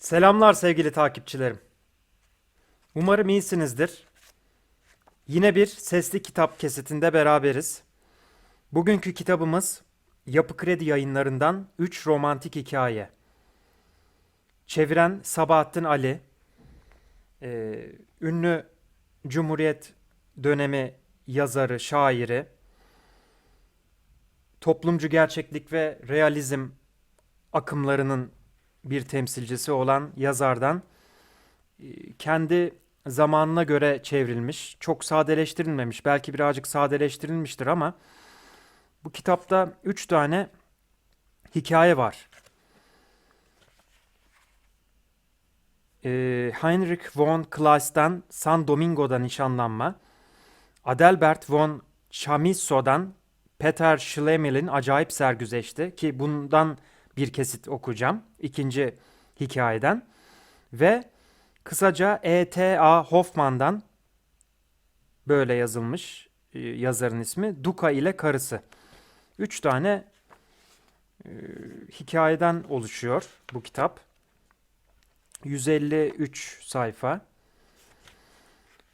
Selamlar sevgili takipçilerim. Umarım iyisinizdir. Yine bir sesli kitap kesitinde beraberiz. Bugünkü kitabımız Yapı Kredi yayınlarından 3 romantik hikaye. Çeviren Sabahattin Ali. Ee, ünlü Cumhuriyet dönemi yazarı, şairi. Toplumcu gerçeklik ve realizm akımlarının bir temsilcisi olan yazardan e, kendi zamanına göre çevrilmiş, çok sadeleştirilmemiş, belki birazcık sadeleştirilmiştir ama bu kitapta üç tane hikaye var. E, Heinrich von Kleist'ten San Domingo'da nişanlanma, Adelbert von Chamisso'dan Peter Schlemel'in acayip sergüzeşti ki bundan bir kesit okuyacağım. ikinci hikayeden. Ve kısaca E.T.A. Hoffman'dan böyle yazılmış e, yazarın ismi Duka ile Karısı. Üç tane e, hikayeden oluşuyor bu kitap. 153 sayfa.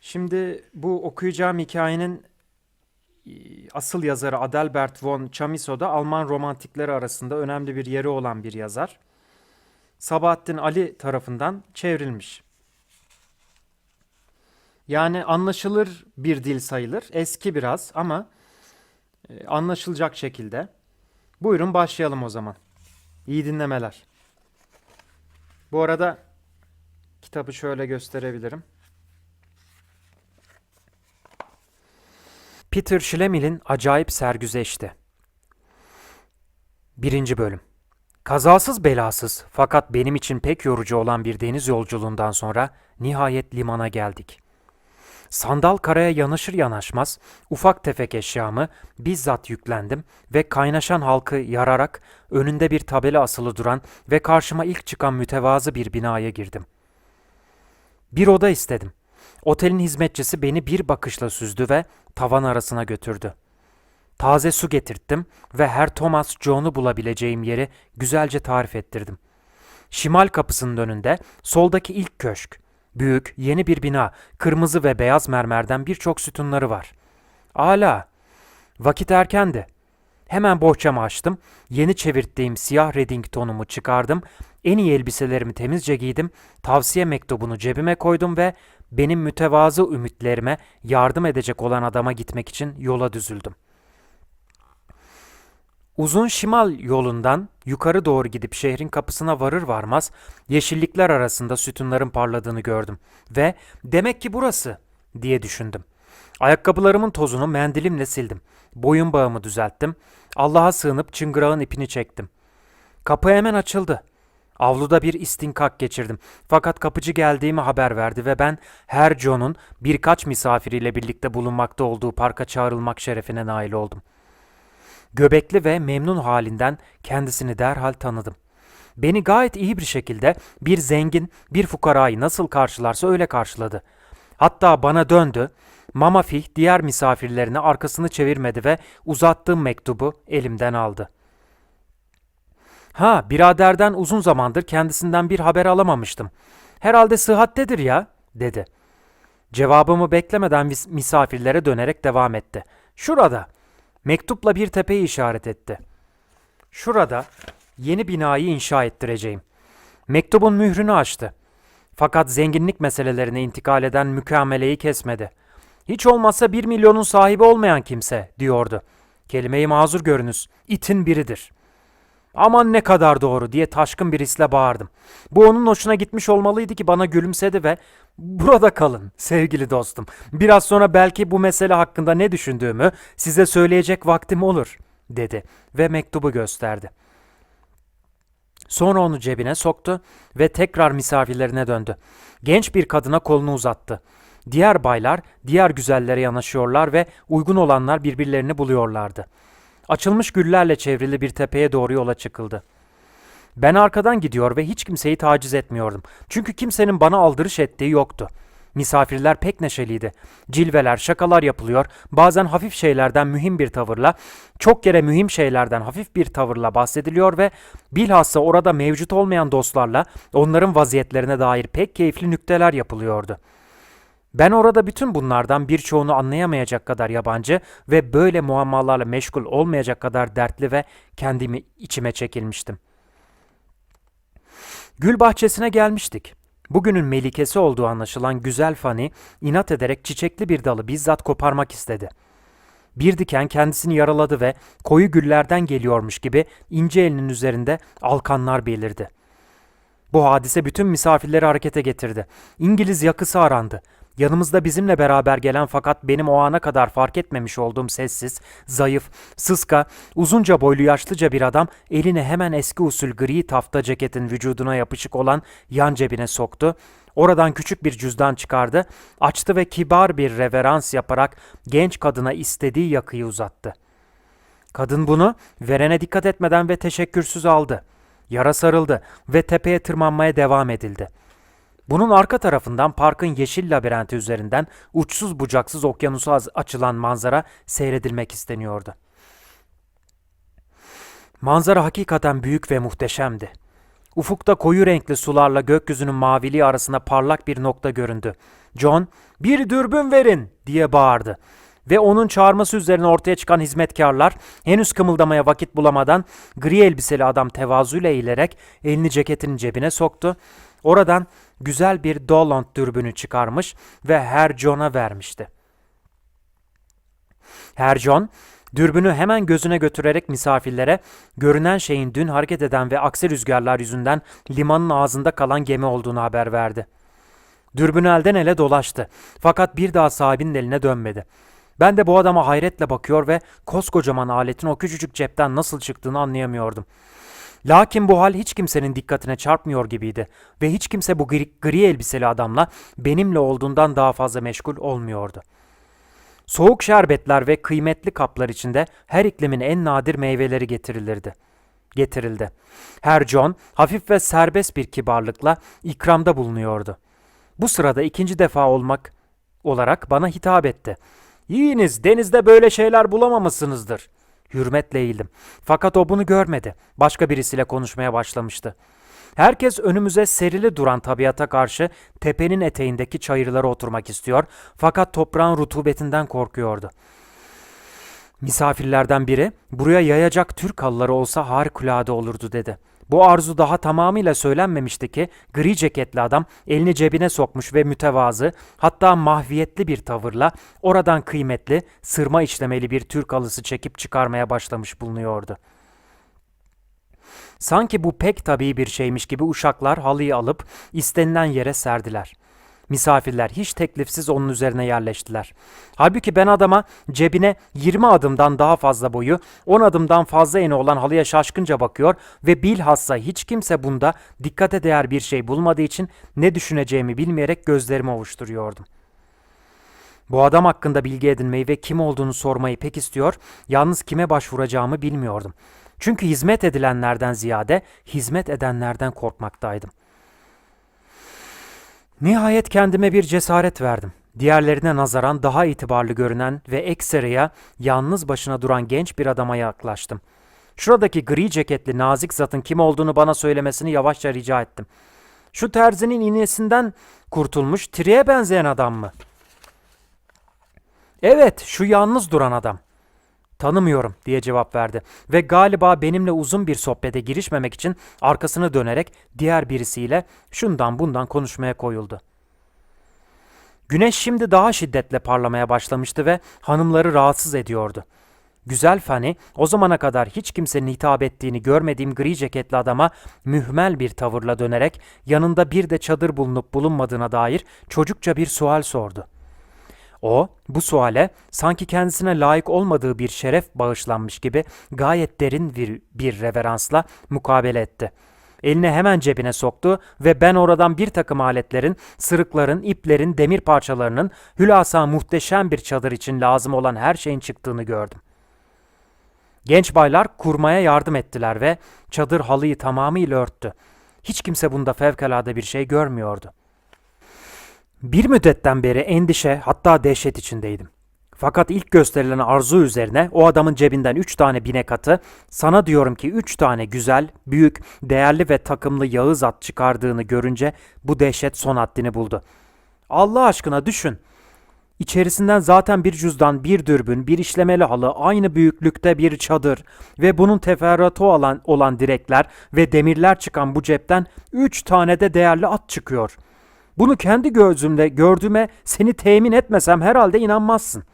Şimdi bu okuyacağım hikayenin asıl yazarı Adalbert von Chamisso da Alman romantikleri arasında önemli bir yeri olan bir yazar. Sabahattin Ali tarafından çevrilmiş. Yani anlaşılır bir dil sayılır. Eski biraz ama e, anlaşılacak şekilde. Buyurun başlayalım o zaman. İyi dinlemeler. Bu arada kitabı şöyle gösterebilirim. Peter Schlemel'in acayip sergüzeşti. 1. Bölüm Kazasız belasız fakat benim için pek yorucu olan bir deniz yolculuğundan sonra nihayet limana geldik. Sandal karaya yanaşır yanaşmaz ufak tefek eşyamı bizzat yüklendim ve kaynaşan halkı yararak önünde bir tabela asılı duran ve karşıma ilk çıkan mütevazı bir binaya girdim. Bir oda istedim. Otelin hizmetçisi beni bir bakışla süzdü ve tavan arasına götürdü. Taze su getirttim ve Her Thomas John'u bulabileceğim yeri güzelce tarif ettirdim. Şimal kapısının önünde soldaki ilk köşk. Büyük, yeni bir bina, kırmızı ve beyaz mermerden birçok sütunları var. Ala, vakit erkendi. Hemen bohçamı açtım, yeni çevirttiğim siyah Reddington'umu çıkardım, en iyi elbiselerimi temizce giydim, tavsiye mektubunu cebime koydum ve benim mütevazı ümitlerime yardım edecek olan adama gitmek için yola düzüldüm. Uzun şimal yolundan yukarı doğru gidip şehrin kapısına varır varmaz yeşillikler arasında sütunların parladığını gördüm ve demek ki burası diye düşündüm. Ayakkabılarımın tozunu mendilimle sildim. Boyun bağımı düzelttim. Allah'a sığınıp çıngırağın ipini çektim. Kapı hemen açıldı. Avluda bir istinkak geçirdim. Fakat kapıcı geldiğimi haber verdi ve ben her John'un birkaç misafiriyle birlikte bulunmakta olduğu parka çağrılmak şerefine nail oldum. Göbekli ve memnun halinden kendisini derhal tanıdım. Beni gayet iyi bir şekilde bir zengin, bir fukarayı nasıl karşılarsa öyle karşıladı. Hatta bana döndü. Mama Fih diğer misafirlerine arkasını çevirmedi ve uzattığım mektubu elimden aldı. Ha, biraderden uzun zamandır kendisinden bir haber alamamıştım. Herhalde sıhhattedir ya, dedi. Cevabımı beklemeden misafirlere dönerek devam etti. Şurada. Mektupla bir tepeyi işaret etti. Şurada yeni binayı inşa ettireceğim. Mektubun mührünü açtı. Fakat zenginlik meselelerine intikal eden mükemmeleyi kesmedi. Hiç olmazsa bir milyonun sahibi olmayan kimse, diyordu. Kelimeyi mazur görünüz, itin biridir. Aman ne kadar doğru diye taşkın bir hisle bağırdım. Bu onun hoşuna gitmiş olmalıydı ki bana gülümsedi ve burada kalın sevgili dostum. Biraz sonra belki bu mesele hakkında ne düşündüğümü size söyleyecek vaktim olur dedi ve mektubu gösterdi. Sonra onu cebine soktu ve tekrar misafirlerine döndü. Genç bir kadına kolunu uzattı. Diğer baylar diğer güzellere yanaşıyorlar ve uygun olanlar birbirlerini buluyorlardı. Açılmış güllerle çevrili bir tepeye doğru yola çıkıldı. Ben arkadan gidiyor ve hiç kimseyi taciz etmiyordum. Çünkü kimsenin bana aldırış ettiği yoktu. Misafirler pek neşeliydi. Cilveler, şakalar yapılıyor, bazen hafif şeylerden mühim bir tavırla, çok kere mühim şeylerden hafif bir tavırla bahsediliyor ve bilhassa orada mevcut olmayan dostlarla onların vaziyetlerine dair pek keyifli nükteler yapılıyordu. Ben orada bütün bunlardan birçoğunu anlayamayacak kadar yabancı ve böyle muammalarla meşgul olmayacak kadar dertli ve kendimi içime çekilmiştim. Gül bahçesine gelmiştik. Bugünün melikesi olduğu anlaşılan güzel Fani inat ederek çiçekli bir dalı bizzat koparmak istedi. Bir diken kendisini yaraladı ve koyu güllerden geliyormuş gibi ince elinin üzerinde alkanlar belirdi. Bu hadise bütün misafirleri harekete getirdi. İngiliz yakısı arandı. Yanımızda bizimle beraber gelen fakat benim o ana kadar fark etmemiş olduğum sessiz, zayıf, sıska, uzunca boylu yaşlıca bir adam elini hemen eski usul gri tafta ceketin vücuduna yapışık olan yan cebine soktu. Oradan küçük bir cüzdan çıkardı, açtı ve kibar bir reverans yaparak genç kadına istediği yakıyı uzattı. Kadın bunu verene dikkat etmeden ve teşekkürsüz aldı. Yara sarıldı ve tepeye tırmanmaya devam edildi. Bunun arka tarafından parkın yeşil labirenti üzerinden uçsuz bucaksız okyanusa açılan manzara seyredilmek isteniyordu. Manzara hakikaten büyük ve muhteşemdi. Ufukta koyu renkli sularla gökyüzünün maviliği arasında parlak bir nokta göründü. John, bir dürbün verin diye bağırdı. Ve onun çağırması üzerine ortaya çıkan hizmetkarlar henüz kımıldamaya vakit bulamadan gri elbiseli adam tevazuyla eğilerek elini ceketinin cebine soktu. Oradan güzel bir Doland dürbünü çıkarmış ve Her John'a vermişti. Her John, dürbünü hemen gözüne götürerek misafirlere görünen şeyin dün hareket eden ve aksi rüzgarlar yüzünden limanın ağzında kalan gemi olduğunu haber verdi. Dürbünü elden ele dolaştı fakat bir daha sahibinin eline dönmedi. Ben de bu adama hayretle bakıyor ve koskocaman aletin o küçücük cepten nasıl çıktığını anlayamıyordum. Lakin bu hal hiç kimsenin dikkatine çarpmıyor gibiydi ve hiç kimse bu gri, gri elbiseli adamla benimle olduğundan daha fazla meşgul olmuyordu. Soğuk şerbetler ve kıymetli kaplar içinde her iklimin en nadir meyveleri getirilirdi. Getirildi. Her John hafif ve serbest bir kibarlıkla ikramda bulunuyordu. Bu sırada ikinci defa olmak olarak bana hitap etti. Yiyiniz denizde böyle şeyler bulamamışsınızdır. Hürmetle eğildim. Fakat o bunu görmedi. Başka birisiyle konuşmaya başlamıştı. Herkes önümüze serili duran tabiata karşı tepenin eteğindeki çayırlara oturmak istiyor fakat toprağın rutubetinden korkuyordu. Misafirlerden biri buraya yayacak Türk halıları olsa harikulade olurdu dedi. Bu arzu daha tamamıyla söylenmemişti ki gri ceketli adam elini cebine sokmuş ve mütevazı hatta mahviyetli bir tavırla oradan kıymetli sırma işlemeli bir Türk halısı çekip çıkarmaya başlamış bulunuyordu. Sanki bu pek tabii bir şeymiş gibi uşaklar halıyı alıp istenilen yere serdiler. Misafirler hiç teklifsiz onun üzerine yerleştiler. Halbuki ben adama cebine 20 adımdan daha fazla boyu, 10 adımdan fazla eni olan halıya şaşkınca bakıyor ve bilhassa hiç kimse bunda dikkate değer bir şey bulmadığı için ne düşüneceğimi bilmeyerek gözlerimi ovuşturuyordum. Bu adam hakkında bilgi edinmeyi ve kim olduğunu sormayı pek istiyor, yalnız kime başvuracağımı bilmiyordum. Çünkü hizmet edilenlerden ziyade hizmet edenlerden korkmaktaydım. Nihayet kendime bir cesaret verdim. Diğerlerine nazaran daha itibarlı görünen ve ekseraya yalnız başına duran genç bir adama yaklaştım. Şuradaki gri ceketli nazik zatın kim olduğunu bana söylemesini yavaşça rica ettim. Şu terzinin iğnesinden kurtulmuş Tri'ye benzeyen adam mı? Evet, şu yalnız duran adam. Tanımıyorum diye cevap verdi ve galiba benimle uzun bir sohbete girişmemek için arkasını dönerek diğer birisiyle şundan bundan konuşmaya koyuldu. Güneş şimdi daha şiddetle parlamaya başlamıştı ve hanımları rahatsız ediyordu. Güzel Fanny o zamana kadar hiç kimsenin hitap ettiğini görmediğim gri ceketli adama mühmel bir tavırla dönerek yanında bir de çadır bulunup bulunmadığına dair çocukça bir sual sordu. O, bu suale sanki kendisine layık olmadığı bir şeref bağışlanmış gibi gayet derin bir, bir reveransla mukabele etti. Elini hemen cebine soktu ve ben oradan bir takım aletlerin, sırıkların, iplerin, demir parçalarının, hülasa muhteşem bir çadır için lazım olan her şeyin çıktığını gördüm. Genç baylar kurmaya yardım ettiler ve çadır halıyı tamamıyla örttü. Hiç kimse bunda fevkalade bir şey görmüyordu. Bir müddetten beri endişe hatta dehşet içindeydim. Fakat ilk gösterilen arzu üzerine o adamın cebinden üç tane binek atı, sana diyorum ki üç tane güzel, büyük, değerli ve takımlı Yağız at çıkardığını görünce bu dehşet son haddini buldu. Allah aşkına düşün. İçerisinden zaten bir cüzdan, bir dürbün, bir işlemeli halı, aynı büyüklükte bir çadır ve bunun teferruatı olan, olan direkler ve demirler çıkan bu cepten üç tane de değerli at çıkıyor. Bunu kendi gözümle gördüğüme seni temin etmesem herhalde inanmazsın.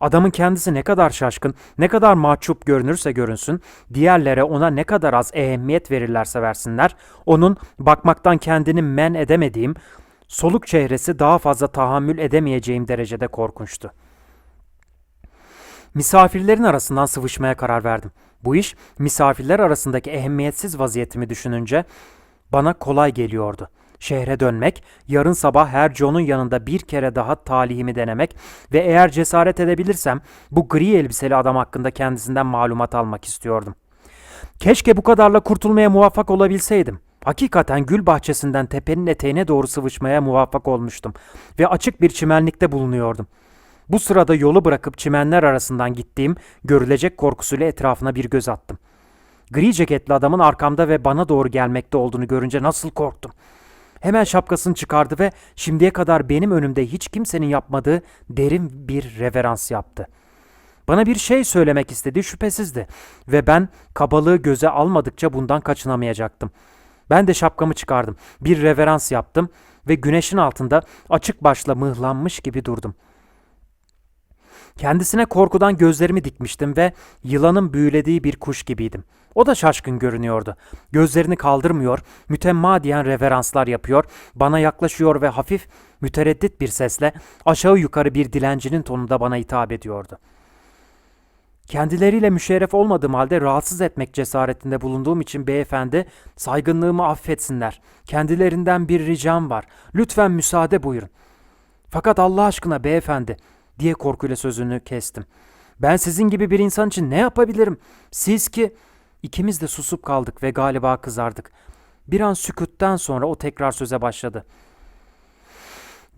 Adamın kendisi ne kadar şaşkın, ne kadar mahcup görünürse görünsün, diğerlere ona ne kadar az ehemmiyet verirlerse versinler, onun bakmaktan kendini men edemediğim, soluk çehresi daha fazla tahammül edemeyeceğim derecede korkunçtu. Misafirlerin arasından sıvışmaya karar verdim. Bu iş misafirler arasındaki ehemmiyetsiz vaziyetimi düşününce bana kolay geliyordu. Şehre dönmek, yarın sabah her John'un yanında bir kere daha talihimi denemek ve eğer cesaret edebilirsem bu gri elbiseli adam hakkında kendisinden malumat almak istiyordum. Keşke bu kadarla kurtulmaya muvaffak olabilseydim. Hakikaten gül bahçesinden tepenin eteğine doğru sıvışmaya muvaffak olmuştum ve açık bir çimenlikte bulunuyordum. Bu sırada yolu bırakıp çimenler arasından gittiğim görülecek korkusuyla etrafına bir göz attım. Gri ceketli adamın arkamda ve bana doğru gelmekte olduğunu görünce nasıl korktum. Hemen şapkasını çıkardı ve şimdiye kadar benim önümde hiç kimsenin yapmadığı derin bir reverans yaptı. Bana bir şey söylemek istediği şüphesizdi ve ben kabalığı göze almadıkça bundan kaçınamayacaktım. Ben de şapkamı çıkardım, bir reverans yaptım ve güneşin altında açık başla mıhlanmış gibi durdum. Kendisine korkudan gözlerimi dikmiştim ve yılanın büyülediği bir kuş gibiydim. O da şaşkın görünüyordu. Gözlerini kaldırmıyor, mütemmadiyen reveranslar yapıyor, bana yaklaşıyor ve hafif, mütereddit bir sesle aşağı yukarı bir dilencinin tonunda bana hitap ediyordu. Kendileriyle müşerref olmadığım halde rahatsız etmek cesaretinde bulunduğum için beyefendi saygınlığımı affetsinler. Kendilerinden bir ricam var. Lütfen müsaade buyurun. Fakat Allah aşkına beyefendi diye korkuyla sözünü kestim. Ben sizin gibi bir insan için ne yapabilirim? Siz ki ikimiz de susup kaldık ve galiba kızardık. Bir an sükuttan sonra o tekrar söze başladı.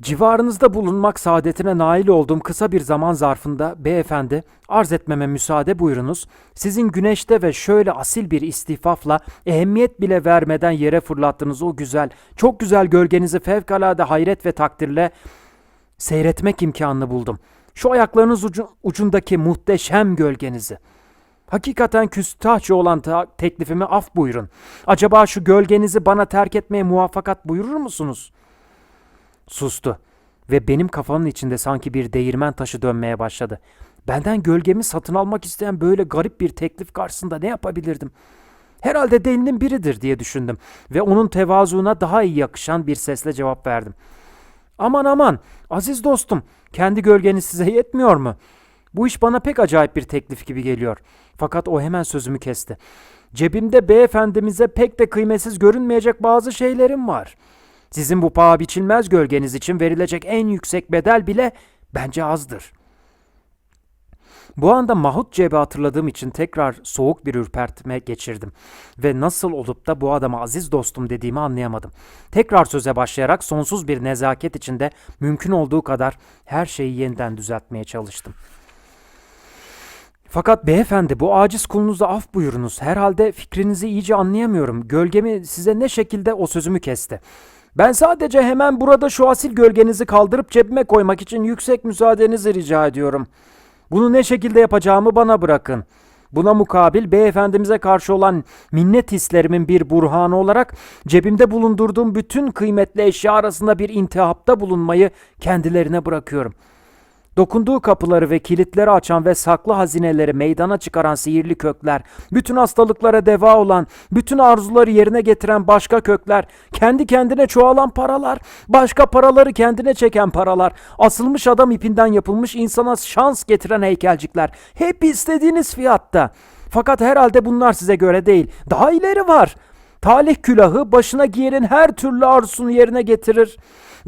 Civarınızda bulunmak saadetine nail olduğum kısa bir zaman zarfında beyefendi arz etmeme müsaade buyurunuz. Sizin güneşte ve şöyle asil bir istifafla ehemmiyet bile vermeden yere fırlattığınız o güzel, çok güzel gölgenizi fevkalade hayret ve takdirle seyretmek imkanını buldum. Şu ayaklarınız ucu, ucundaki muhteşem gölgenizi. Hakikaten küstahçı olan ta- teklifimi af buyurun. Acaba şu gölgenizi bana terk etmeye muvaffakat buyurur musunuz?'' Sustu ve benim kafamın içinde sanki bir değirmen taşı dönmeye başladı. Benden gölgemi satın almak isteyen böyle garip bir teklif karşısında ne yapabilirdim? Herhalde delinin biridir diye düşündüm ve onun tevazuuna daha iyi yakışan bir sesle cevap verdim. Aman aman aziz dostum kendi gölgeniz size yetmiyor mu? Bu iş bana pek acayip bir teklif gibi geliyor. Fakat o hemen sözümü kesti. Cebimde beyefendimize pek de kıymetsiz görünmeyecek bazı şeylerim var.'' Sizin bu paha biçilmez gölgeniz için verilecek en yüksek bedel bile bence azdır. Bu anda Mahut cebi hatırladığım için tekrar soğuk bir ürpertme geçirdim ve nasıl olup da bu adama aziz dostum dediğimi anlayamadım. Tekrar söze başlayarak sonsuz bir nezaket içinde mümkün olduğu kadar her şeyi yeniden düzeltmeye çalıştım. Fakat beyefendi bu aciz kulunuza af buyurunuz. Herhalde fikrinizi iyice anlayamıyorum. Gölgemi size ne şekilde o sözümü kesti. Ben sadece hemen burada şu asil gölgenizi kaldırıp cebime koymak için yüksek müsaadenizi rica ediyorum. Bunu ne şekilde yapacağımı bana bırakın. Buna mukabil beyefendimize karşı olan minnet hislerimin bir burhanı olarak cebimde bulundurduğum bütün kıymetli eşya arasında bir intihapta bulunmayı kendilerine bırakıyorum.'' Dokunduğu kapıları ve kilitleri açan ve saklı hazineleri meydana çıkaran sihirli kökler, bütün hastalıklara deva olan, bütün arzuları yerine getiren başka kökler, kendi kendine çoğalan paralar, başka paraları kendine çeken paralar, asılmış adam ipinden yapılmış insana şans getiren heykelcikler, hep istediğiniz fiyatta. Fakat herhalde bunlar size göre değil. Daha ileri var. Talih külahı başına giyenin her türlü arzusunu yerine getirir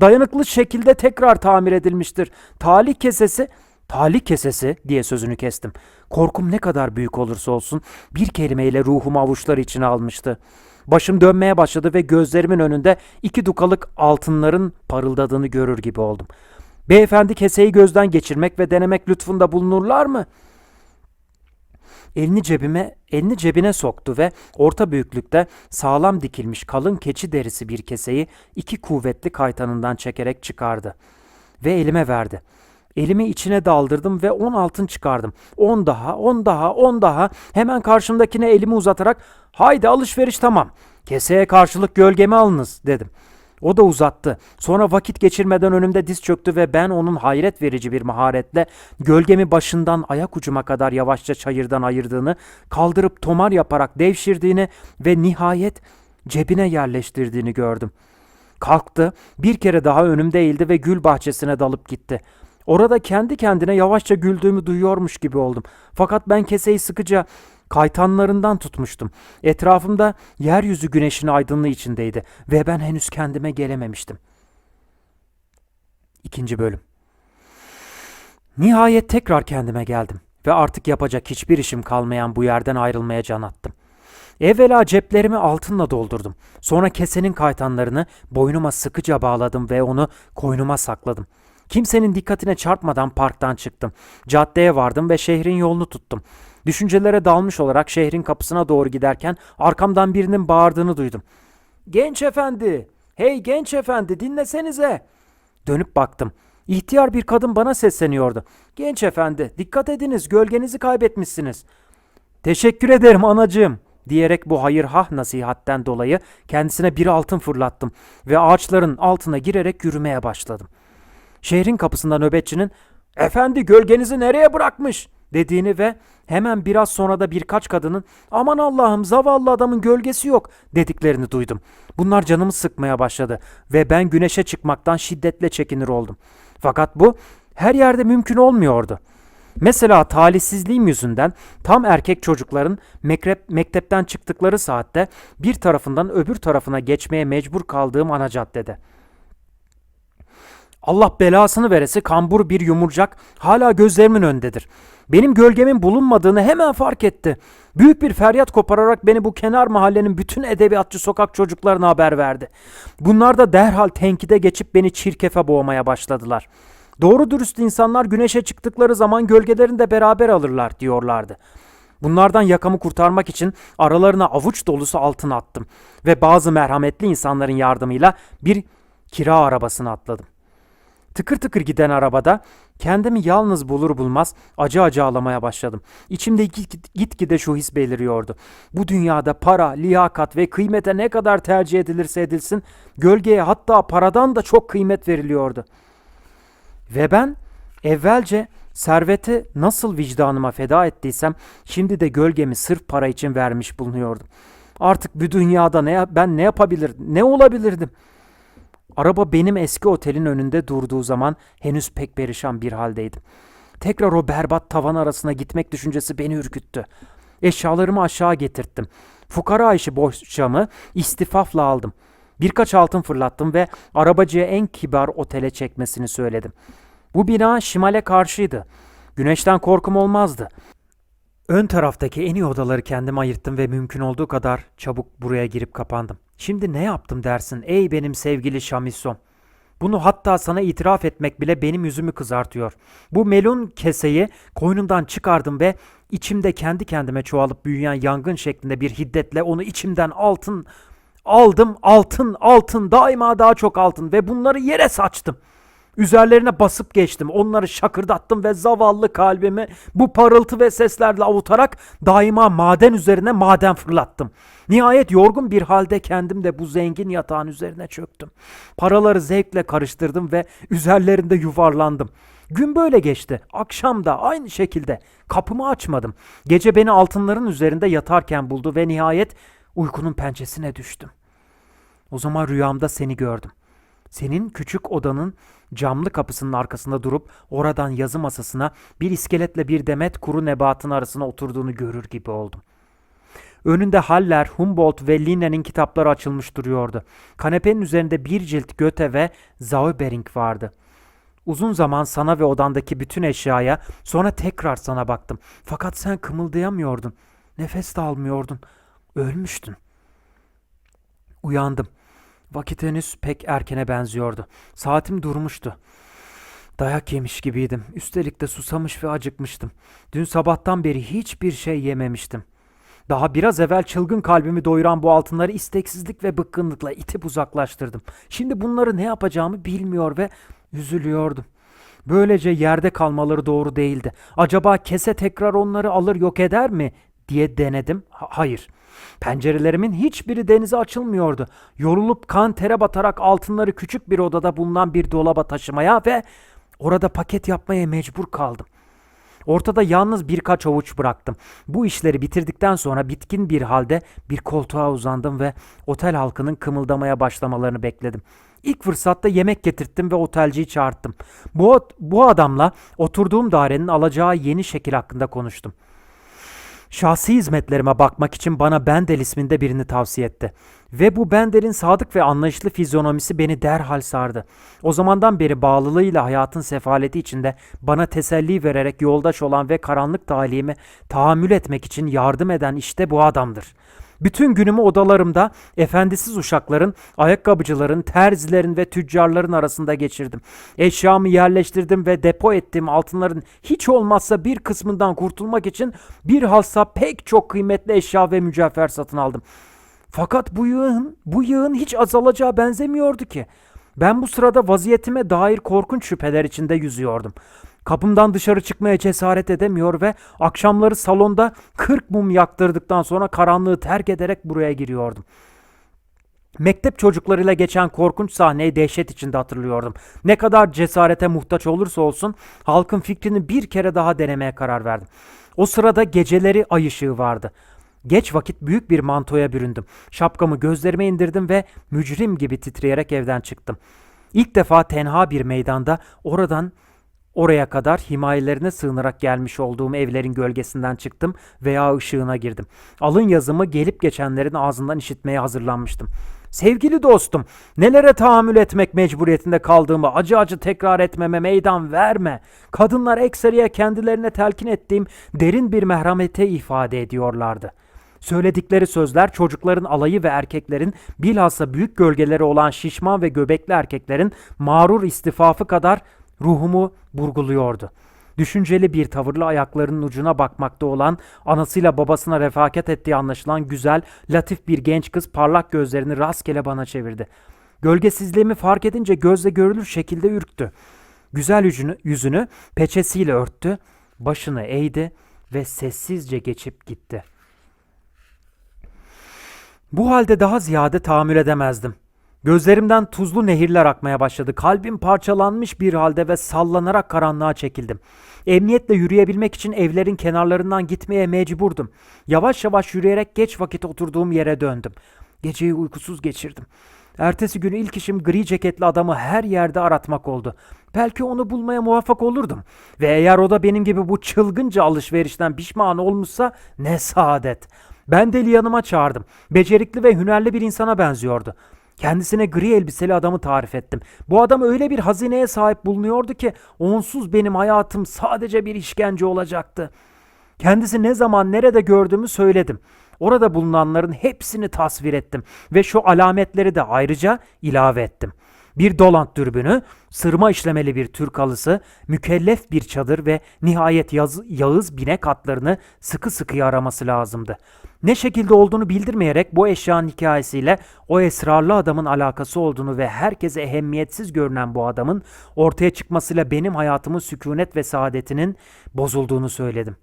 dayanıklı şekilde tekrar tamir edilmiştir. Talih kesesi Talih kesesi diye sözünü kestim. Korkum ne kadar büyük olursa olsun bir kelimeyle ruhumu avuçları içine almıştı. Başım dönmeye başladı ve gözlerimin önünde iki dukalık altınların parıldadığını görür gibi oldum. Beyefendi keseyi gözden geçirmek ve denemek lütfunda bulunurlar mı? Elini cebime, elini cebine soktu ve orta büyüklükte sağlam dikilmiş kalın keçi derisi bir keseyi iki kuvvetli kaytanından çekerek çıkardı ve elime verdi. Elimi içine daldırdım ve on altın çıkardım. On daha, on daha, on daha. Hemen karşımdakine elimi uzatarak haydi alışveriş tamam. Keseye karşılık gölgemi alınız dedim. O da uzattı. Sonra vakit geçirmeden önümde diz çöktü ve ben onun hayret verici bir maharetle gölgemi başından ayak ucuma kadar yavaşça çayırdan ayırdığını, kaldırıp tomar yaparak devşirdiğini ve nihayet cebine yerleştirdiğini gördüm. Kalktı, bir kere daha önümde eğildi ve gül bahçesine dalıp gitti. Orada kendi kendine yavaşça güldüğümü duyuyormuş gibi oldum. Fakat ben keseyi sıkıca kaytanlarından tutmuştum. Etrafımda yeryüzü güneşin aydınlığı içindeydi ve ben henüz kendime gelememiştim. İkinci bölüm. Nihayet tekrar kendime geldim ve artık yapacak hiçbir işim kalmayan bu yerden ayrılmaya can attım. Evvela ceplerimi altınla doldurdum. Sonra kesenin kaytanlarını boynuma sıkıca bağladım ve onu koynuma sakladım. Kimsenin dikkatine çarpmadan parktan çıktım. Caddeye vardım ve şehrin yolunu tuttum. Düşüncelere dalmış olarak şehrin kapısına doğru giderken arkamdan birinin bağırdığını duydum. Genç efendi! Hey genç efendi dinlesenize! Dönüp baktım. İhtiyar bir kadın bana sesleniyordu. Genç efendi dikkat ediniz gölgenizi kaybetmişsiniz. Teşekkür ederim anacığım diyerek bu hayır hah nasihatten dolayı kendisine bir altın fırlattım ve ağaçların altına girerek yürümeye başladım. Şehrin kapısında nöbetçinin "Efendi gölgenizi nereye bırakmış?" Dediğini ve hemen biraz sonra da birkaç kadının "Aman Allah'ım zavallı adamın gölgesi yok." dediklerini duydum. Bunlar canımı sıkmaya başladı ve ben güneşe çıkmaktan şiddetle çekinir oldum. Fakat bu her yerde mümkün olmuyordu. Mesela talihsizliğim yüzünden tam erkek çocukların mekrep, mektepten çıktıkları saatte bir tarafından öbür tarafına geçmeye mecbur kaldığım ana caddede. Allah belasını veresi kambur bir yumurcak hala gözlerimin önündedir. Benim gölgemin bulunmadığını hemen fark etti. Büyük bir feryat kopararak beni bu kenar mahallenin bütün edebiyatçı sokak çocuklarına haber verdi. Bunlar da derhal tenkide geçip beni çirkefe boğmaya başladılar. Doğru dürüst insanlar güneşe çıktıkları zaman gölgelerini de beraber alırlar diyorlardı. Bunlardan yakamı kurtarmak için aralarına avuç dolusu altın attım ve bazı merhametli insanların yardımıyla bir kira arabasına atladım. Tıkır tıkır giden arabada kendimi yalnız bulur bulmaz acı acı ağlamaya başladım. İçimde git- gitgide şu his beliriyordu. Bu dünyada para, liyakat ve kıymete ne kadar tercih edilirse edilsin, gölgeye hatta paradan da çok kıymet veriliyordu. Ve ben evvelce serveti nasıl vicdanıma feda ettiysem şimdi de gölgemi sırf para için vermiş bulunuyordum. Artık bu dünyada ne ben ne yapabilir, ne olabilirdim? Araba benim eski otelin önünde durduğu zaman henüz pek perişan bir haldeydim. Tekrar o berbat tavan arasına gitmek düşüncesi beni ürküttü. Eşyalarımı aşağı getirttim. Fukara işi boşçamı istifafla aldım. Birkaç altın fırlattım ve arabacıya en kibar otele çekmesini söyledim. Bu bina şimale karşıydı. Güneşten korkum olmazdı. Ön taraftaki en iyi odaları kendime ayırttım ve mümkün olduğu kadar çabuk buraya girip kapandım. Şimdi ne yaptım dersin ey benim sevgili Şamisom? Bunu hatta sana itiraf etmek bile benim yüzümü kızartıyor. Bu melun keseyi koynumdan çıkardım ve içimde kendi kendime çoğalıp büyüyen yangın şeklinde bir hiddetle onu içimden altın aldım, altın, altın, daima daha çok altın ve bunları yere saçtım. Üzerlerine basıp geçtim. Onları şakırdattım ve zavallı kalbimi bu parıltı ve seslerle avutarak daima maden üzerine maden fırlattım. Nihayet yorgun bir halde kendim de bu zengin yatağın üzerine çöktüm. Paraları zevkle karıştırdım ve üzerlerinde yuvarlandım. Gün böyle geçti. Akşam da aynı şekilde. Kapımı açmadım. Gece beni altınların üzerinde yatarken buldu ve nihayet uykunun pençesine düştüm. O zaman rüyamda seni gördüm. Senin küçük odanın camlı kapısının arkasında durup oradan yazı masasına bir iskeletle bir demet kuru nebatın arasına oturduğunu görür gibi oldum. Önünde Haller, Humboldt ve Linne'nin kitapları açılmış duruyordu. Kanepenin üzerinde bir cilt Göte ve Zauberink vardı. Uzun zaman sana ve odandaki bütün eşyaya, sonra tekrar sana baktım. Fakat sen kımıldayamıyordun. Nefes de almıyordun. Ölmüştün. Uyandım. Vakit henüz pek erkene benziyordu. Saatim durmuştu. Dayak yemiş gibiydim. Üstelik de susamış ve acıkmıştım. Dün sabahtan beri hiçbir şey yememiştim. Daha biraz evvel çılgın kalbimi doyuran bu altınları isteksizlik ve bıkkınlıkla itip uzaklaştırdım. Şimdi bunları ne yapacağımı bilmiyor ve üzülüyordum. Böylece yerde kalmaları doğru değildi. Acaba kese tekrar onları alır yok eder mi diye denedim. Ha- hayır. Pencerelerimin hiçbiri denize açılmıyordu. Yorulup kan tere batarak altınları küçük bir odada bulunan bir dolaba taşımaya ve orada paket yapmaya mecbur kaldım. Ortada yalnız birkaç avuç bıraktım. Bu işleri bitirdikten sonra bitkin bir halde bir koltuğa uzandım ve otel halkının kımıldamaya başlamalarını bekledim. İlk fırsatta yemek getirttim ve otelciyi çağırttım. Bu, bu adamla oturduğum dairenin alacağı yeni şekil hakkında konuştum. Şahsi hizmetlerime bakmak için bana Bendel isminde birini tavsiye etti. Ve bu Bendel'in sadık ve anlayışlı fizyonomisi beni derhal sardı. O zamandan beri bağlılığıyla hayatın sefaleti içinde bana teselli vererek yoldaş olan ve karanlık talihime tahammül etmek için yardım eden işte bu adamdır. Bütün günümü odalarımda efendisiz uşakların, ayakkabıcıların, terzilerin ve tüccarların arasında geçirdim. Eşyamı yerleştirdim ve depo ettiğim altınların hiç olmazsa bir kısmından kurtulmak için bir halsa pek çok kıymetli eşya ve mücevher satın aldım. Fakat bu yığın, bu yığın hiç azalacağı benzemiyordu ki. Ben bu sırada vaziyetime dair korkunç şüpheler içinde yüzüyordum. Kapımdan dışarı çıkmaya cesaret edemiyor ve akşamları salonda 40 mum yaktırdıktan sonra karanlığı terk ederek buraya giriyordum. Mektep çocuklarıyla geçen korkunç sahneyi dehşet içinde hatırlıyordum. Ne kadar cesarete muhtaç olursa olsun halkın fikrini bir kere daha denemeye karar verdim. O sırada geceleri ay ışığı vardı. Geç vakit büyük bir mantoya büründüm. Şapkamı gözlerime indirdim ve mücrim gibi titreyerek evden çıktım. İlk defa tenha bir meydanda oradan oraya kadar himayelerine sığınarak gelmiş olduğum evlerin gölgesinden çıktım veya ışığına girdim. Alın yazımı gelip geçenlerin ağzından işitmeye hazırlanmıştım. Sevgili dostum, nelere tahammül etmek mecburiyetinde kaldığımı acı acı tekrar etmeme meydan verme. Kadınlar ekseriye kendilerine telkin ettiğim derin bir merhamete ifade ediyorlardı. Söyledikleri sözler çocukların alayı ve erkeklerin bilhassa büyük gölgeleri olan şişman ve göbekli erkeklerin mağrur istifafı kadar ruhumu burguluyordu. Düşünceli bir tavırla ayaklarının ucuna bakmakta olan, anasıyla babasına refakat ettiği anlaşılan güzel, latif bir genç kız parlak gözlerini rastgele bana çevirdi. Gölgesizliğimi fark edince gözle görülür şekilde ürktü. Güzel yüzünü, yüzünü peçesiyle örttü, başını eğdi ve sessizce geçip gitti. Bu halde daha ziyade tahammül edemezdim. Gözlerimden tuzlu nehirler akmaya başladı. Kalbim parçalanmış bir halde ve sallanarak karanlığa çekildim. Emniyetle yürüyebilmek için evlerin kenarlarından gitmeye mecburdum. Yavaş yavaş yürüyerek geç vakit oturduğum yere döndüm. Geceyi uykusuz geçirdim. Ertesi günü ilk işim gri ceketli adamı her yerde aratmak oldu. Belki onu bulmaya muvaffak olurdum. Ve eğer o da benim gibi bu çılgınca alışverişten pişman olmuşsa ne saadet. Ben deli yanıma çağırdım. Becerikli ve hünerli bir insana benziyordu. Kendisine gri elbiseli adamı tarif ettim. Bu adam öyle bir hazineye sahip bulunuyordu ki onsuz benim hayatım sadece bir işkence olacaktı. Kendisi ne zaman nerede gördüğümü söyledim. Orada bulunanların hepsini tasvir ettim ve şu alametleri de ayrıca ilave ettim. Bir dolant dürbünü, sırma işlemeli bir Türk halısı, mükellef bir çadır ve nihayet yaz, Yağız binek atlarını sıkı sıkıya araması lazımdı. Ne şekilde olduğunu bildirmeyerek bu eşyanın hikayesiyle o esrarlı adamın alakası olduğunu ve herkese ehemmiyetsiz görünen bu adamın ortaya çıkmasıyla benim hayatımın sükunet ve saadetinin bozulduğunu söyledim.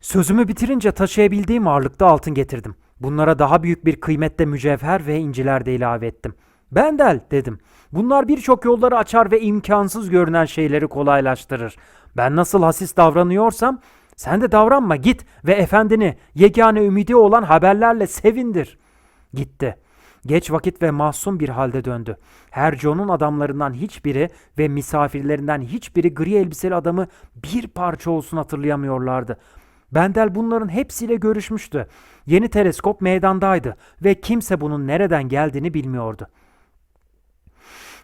Sözümü bitirince taşıyabildiğim ağırlıkta altın getirdim. Bunlara daha büyük bir kıymette mücevher ve inciler de ilave ettim. Bendel dedim. Bunlar birçok yolları açar ve imkansız görünen şeyleri kolaylaştırır. Ben nasıl hasis davranıyorsam sen de davranma git ve efendini yegane ümidi olan haberlerle sevindir. Gitti. Geç vakit ve mahzun bir halde döndü. Hercon'un adamlarından hiçbiri ve misafirlerinden hiçbiri gri elbiseli adamı bir parça olsun hatırlayamıyorlardı. Bendel bunların hepsiyle görüşmüştü. Yeni teleskop meydandaydı ve kimse bunun nereden geldiğini bilmiyordu.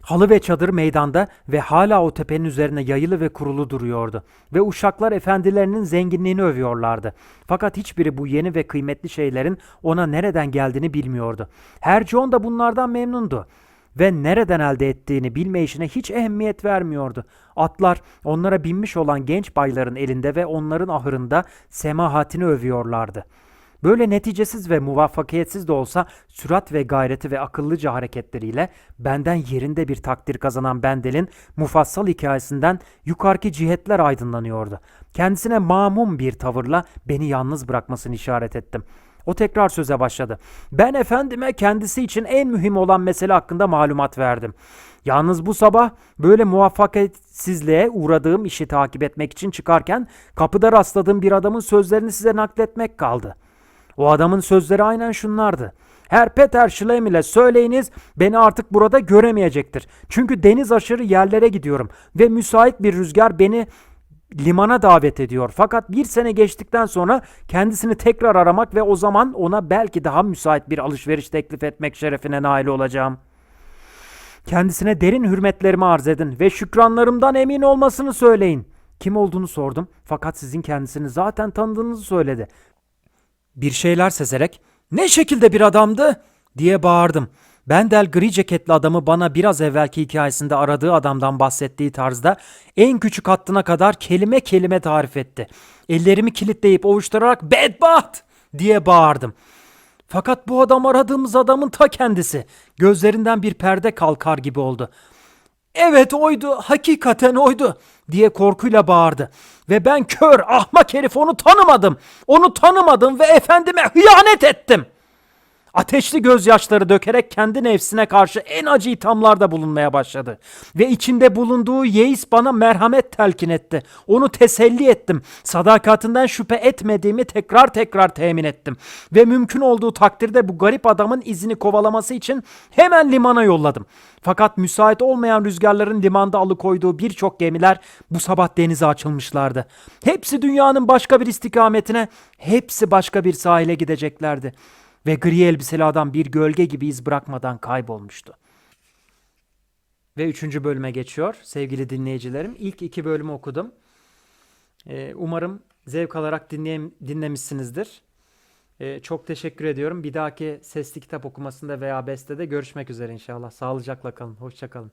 Halı ve çadır meydanda ve hala o tepenin üzerine yayılı ve kurulu duruyordu. Ve uşaklar efendilerinin zenginliğini övüyorlardı. Fakat hiçbiri bu yeni ve kıymetli şeylerin ona nereden geldiğini bilmiyordu. Her John da bunlardan memnundu ve nereden elde ettiğini bilme işine hiç ehemmiyet vermiyordu. Atlar onlara binmiş olan genç bayların elinde ve onların ahırında semahatini övüyorlardı. Böyle neticesiz ve muvaffakiyetsiz de olsa sürat ve gayreti ve akıllıca hareketleriyle benden yerinde bir takdir kazanan Bendel'in mufassal hikayesinden yukarıki cihetler aydınlanıyordu. Kendisine mamum bir tavırla beni yalnız bırakmasını işaret ettim. O tekrar söze başladı. Ben efendime kendisi için en mühim olan mesele hakkında malumat verdim. Yalnız bu sabah böyle muvaffakiyetsizliğe uğradığım işi takip etmek için çıkarken kapıda rastladığım bir adamın sözlerini size nakletmek kaldı. O adamın sözleri aynen şunlardı. Her Peter Schlemm ile söyleyiniz beni artık burada göremeyecektir. Çünkü deniz aşırı yerlere gidiyorum ve müsait bir rüzgar beni limana davet ediyor. Fakat bir sene geçtikten sonra kendisini tekrar aramak ve o zaman ona belki daha müsait bir alışveriş teklif etmek şerefine nail olacağım. Kendisine derin hürmetlerimi arz edin ve şükranlarımdan emin olmasını söyleyin. Kim olduğunu sordum fakat sizin kendisini zaten tanıdığınızı söyledi. Bir şeyler sezerek ne şekilde bir adamdı diye bağırdım. Bendel gri ceketli adamı bana biraz evvelki hikayesinde aradığı adamdan bahsettiği tarzda en küçük hattına kadar kelime kelime tarif etti. Ellerimi kilitleyip ovuşturarak bedbaht diye bağırdım. Fakat bu adam aradığımız adamın ta kendisi. Gözlerinden bir perde kalkar gibi oldu. Evet oydu, hakikaten oydu diye korkuyla bağırdı. Ve ben kör, ahmak herif onu tanımadım. Onu tanımadım ve efendime hıyanet ettim. Ateşli gözyaşları dökerek kendi nefsine karşı en acı ithamlarda bulunmaya başladı. Ve içinde bulunduğu yeis bana merhamet telkin etti. Onu teselli ettim. Sadakatinden şüphe etmediğimi tekrar tekrar temin ettim. Ve mümkün olduğu takdirde bu garip adamın izini kovalaması için hemen limana yolladım. Fakat müsait olmayan rüzgarların limanda alıkoyduğu birçok gemiler bu sabah denize açılmışlardı. Hepsi dünyanın başka bir istikametine, hepsi başka bir sahile gideceklerdi ve gri elbiseli adam bir gölge gibi iz bırakmadan kaybolmuştu. Ve üçüncü bölüme geçiyor sevgili dinleyicilerim. İlk iki bölümü okudum. Ee, umarım zevk alarak dinleyem, dinlemişsinizdir. Ee, çok teşekkür ediyorum. Bir dahaki sesli kitap okumasında veya bestede görüşmek üzere inşallah. Sağlıcakla kalın. Hoşçakalın.